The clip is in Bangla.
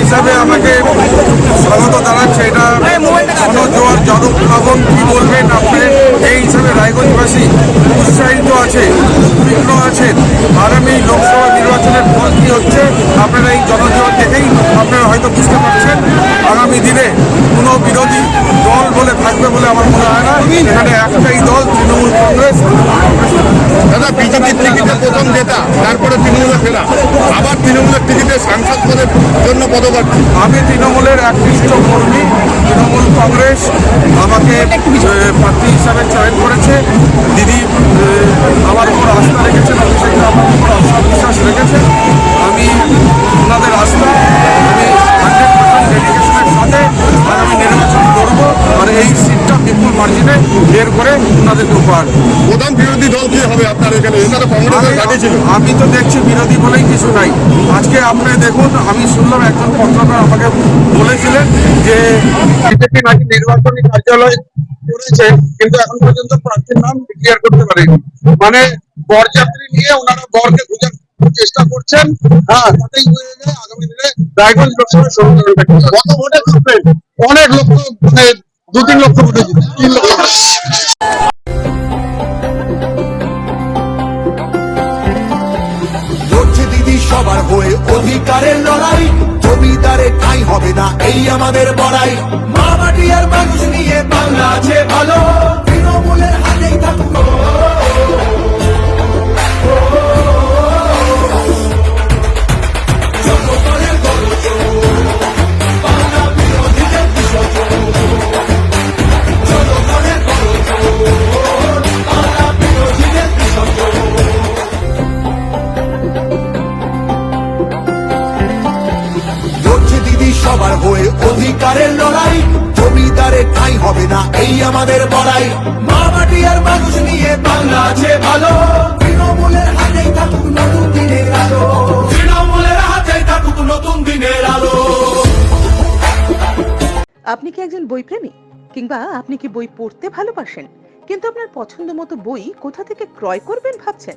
হিসাবে আমাকে স্বাগত জানাচ্ছে, এটা জনজোয়ার জনপ্লাবন কি বলবেন? আপনি এই হিসাবে রায়গঞ্জবাসী উৎসাহিত আছে, উদ্বিগ্ন আছেন। আগামী লোকসভা নির্বাচনের ফল কি হচ্ছে? আপনারা এই জনজোয়ার দেখেই আপনারা হয়তো বুঝতে পারছেন, আগামী দিনে কোনো বিরোধী দল বলে থাকবে বলে আমার মনে হয় না। এখানে একটাই দল, তৃণমূল কংগ্রেস দাদা বিজেপির টিকিটে প্রথম জেতা তারপরে তৃণমূলে ফেরা। আবার তৃণমূলের টিকিটে সাংসদ পদের জন্য পদপ্রার্থী। আমি তৃণমূলের একনিষ্ঠ কর্মী তৃণমূল কংগ্রেস, আমাকে প্রার্থী হিসাবে চয়ন করেছে। দিদি আমার উপর আস্থা রেখেছেন অভিষেক আমার উপর আস্থা বিশ্বাস রেখেছেন। আমি ওনাদের আস্থা, আমি হান্ড্রেড পার্সেন্ট ডেডিকেশনের সাথে নির্বাচন করব। আর এই সিটটা বিপুল মার্জিনে বের করে ওনাদেরকে উপহার দেব। প্রধান বিরোধী দল কি হবে আপনার এখানে এটা তো কংগ্রেসের ঘাঁটি ছিল। আমি- তো দেখছি বিরোধী বলেই কিছু নাই। আজকে আপনি দেখুন আমি শুনলাম একজন পত্রকার আমাকে বলেছিলেন যে বিজেপি নাকি নির্বাচনী কার্যালয় করেছে কিন্তু এখন পর্যন্ত প্রার্থীর নাম ক্লিয়ার করতে পারেনি। মানে বরযাত্রী নিয়ে ওনারা বরকে খোঁজার চেষ্টা করছেন। হ্যাঁ তাতেই হয়ে যায় আগামী দিনে রায়গঞ্জ লোকসভার সমীকরণ কত ভোটে জিতবেন অনেক লক্ষ মানে দু তিন লক্ষ ভোটে জিতবেন তিন লক্ষ অধিকারের লড়াই, জমিদারে ঠাই হবে না, এই আমাদের বড়াই। মা মাটি আর মানুষ নিয়ে বাংলা আছে ভালো। সবার হয়ে অধিকারের লড়াই। জমিদারে ঠাই হবে না, এই আমাদের বড়াই। মা মাটি আর মানুষ নিয়ে বাংলা আছে ভালো। তৃণমূলের হাতেই থাকুক নতুন দিনের আলো। তৃণমূলের হাতেই থাকুক নতুন দিনের আলো। আপনি কি একজন বইপ্রেমী? কিংবা আপনি কি বই পড়তে ভালোবাসেন? কিন্তু আপনার পছন্দ মতো বই কোথা থেকে ক্রয় করবেন ভাবছেন?